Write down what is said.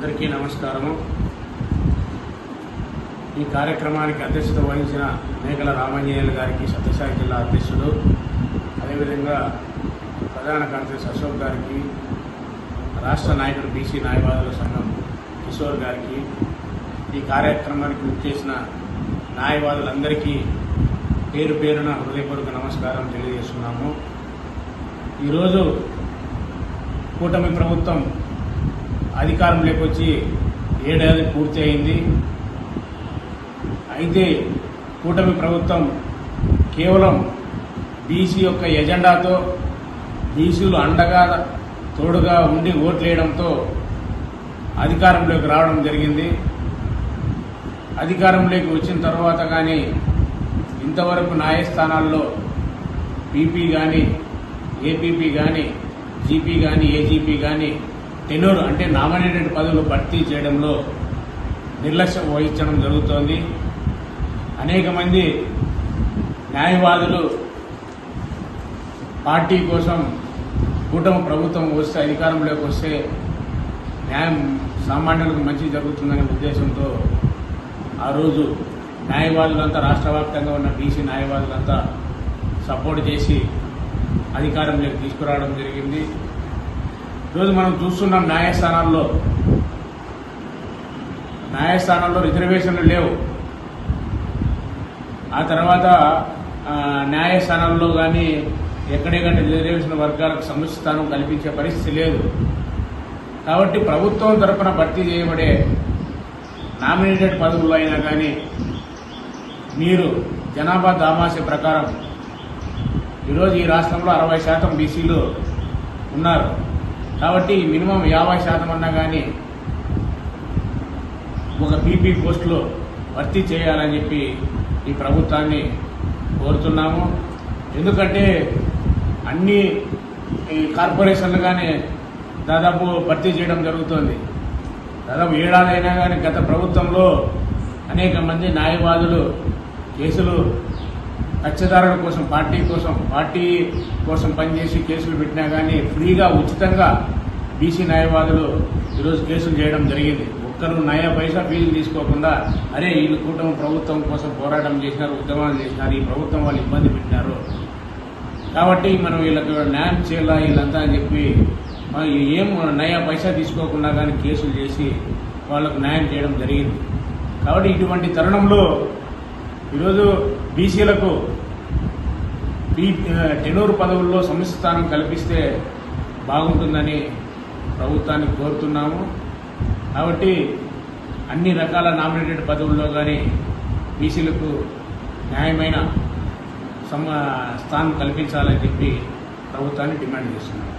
అందరికీ నమస్కారము. ఈ కార్యక్రమానికి అధ్యక్షత వహించిన మేకల రామాంజనేయులు గారికి సత్యసాయి జిల్లా అధ్యక్షుడు అదేవిధంగా ప్రధాన కార్యదర్శి అశోక్ గారికి రాష్ట్ర నాయకుడు బీసీ న్యాయవాదుల సంఘం కిషోర్ గారికి ఈ కార్యక్రమానికి చేసిన న్యాయవాదులందరికీ పేరు పేరున హృదయపూర్వక నమస్కారం తెలియజేస్తున్నాము. ఈరోజు కూటమి ప్రభుత్వం అధికారంలోకి వచ్చి ఏడాది పూర్తి అయింది అయితే కూటమి ప్రభుత్వం కేవలం బీసీ యొక్క ఎజెండాతో బీసీలు అండగా తోడుగా ఉండి ఓట్లేయడంతో అధికారంలోకి రావడం జరిగింది. అధికారంలోకి వచ్చిన తర్వాత కానీ ఇంతవరకు న్యాయస్థానాల్లో పీపీ కానీ ఏపీపీ కానీ జీపీ కానీ ఏజీపీ కానీ టెన్యూర్ అంటే నామినేటెడ్ పదవులు భర్తీ చేయడంలో నిర్లక్ష్యం వహించడం జరుగుతోంది. అనేక మంది న్యాయవాదులు పార్టీ కోసం కూటమి ప్రభుత్వం వస్తే అధికారంలోకి వస్తే న్యాయం సామాన్యులకు మంచి జరుగుతుందనే ఉద్దేశంతో ఆ రోజు న్యాయవాదులంతా రాష్ట్ర వ్యాప్తంగా ఉన్న బీసీ న్యాయవాదులంతా సపోర్ట్ చేసి అధికారంలోకి తీసుకురావడం జరిగింది. ఈరోజు మనం చూస్తున్నాం న్యాయస్థానాల్లో. న్యాయస్థానాల్లో రిజర్వేషన్లు లేవు. ఆ తర్వాత న్యాయస్థానాల్లో కానీ ఎక్కడెక్కడ రిజర్వేషన్ వర్గాలకు సమస్య స్థానం కల్పించే పరిస్థితి లేదు. కాబట్టి ప్రభుత్వం తరఫున భర్తీ చేయబడే నామినేటెడ్ పదవుల్లో అయినా కానీ మీరు జనాభా దామాస ప్రకారం ఈరోజు ఈ రాష్ట్రంలో అరవై శాతం బీసీలు ఉన్నారు. కాబట్టి మినిమం యాభై శాతం అన్నా కానీ ఒక పీపీ పోస్టులో భర్తీ చేయాలని చెప్పి ఈ ప్రభుత్వాన్ని కోరుతున్నాము. ఎందుకంటే అన్ని ఈ కార్పొరేషన్లు కానీ దాదాపు భర్తీ చేయడం జరుగుతోంది. దాదాపు ఏడాదైనా కానీ గత ప్రభుత్వంలో అనేక మంది న్యాయవాదులు కేసులు కక్షదారుల కోసం పార్టీ కోసం పార్టీ కోసం పనిచేసి కేసులు పెట్టినా కానీ ఫ్రీగా ఉచితంగా బీసీ న్యాయవాదులు ఈరోజు కేసులు చేయడం జరిగింది. ఒక్కరు నయా పైసా ఫీజులు తీసుకోకుండా అరే వీళ్ళు కూటమి ప్రభుత్వం కోసం పోరాటం చేసినారు ఉద్యమాలు చేసినారు ఈ ప్రభుత్వం వాళ్ళు ఇబ్బంది పెట్టినారు. కాబట్టి మనం వీళ్ళకి న్యాయం చేయాలా వీళ్ళంతా అని చెప్పి ఏం నయా పైసా తీసుకోకుండా కానీ కేసులు చేసి వాళ్ళకు న్యాయం చేయడం జరిగింది. కాబట్టి ఇటువంటి తరుణంలో ఈరోజు బీసీలకు బీ టెనూరు పదవుల్లో సముచిత స్థానం కల్పిస్తే బాగుంటుందని ప్రభుత్వాన్ని కోరుతున్నాము. కాబట్టి అన్ని రకాల నామినేటెడ్ పదవుల్లో కానీ బీసీలకు న్యాయమైన సమ స్థానం కల్పించాలని చెప్పి ప్రభుత్వాన్ని డిమాండ్ చేస్తున్నాము.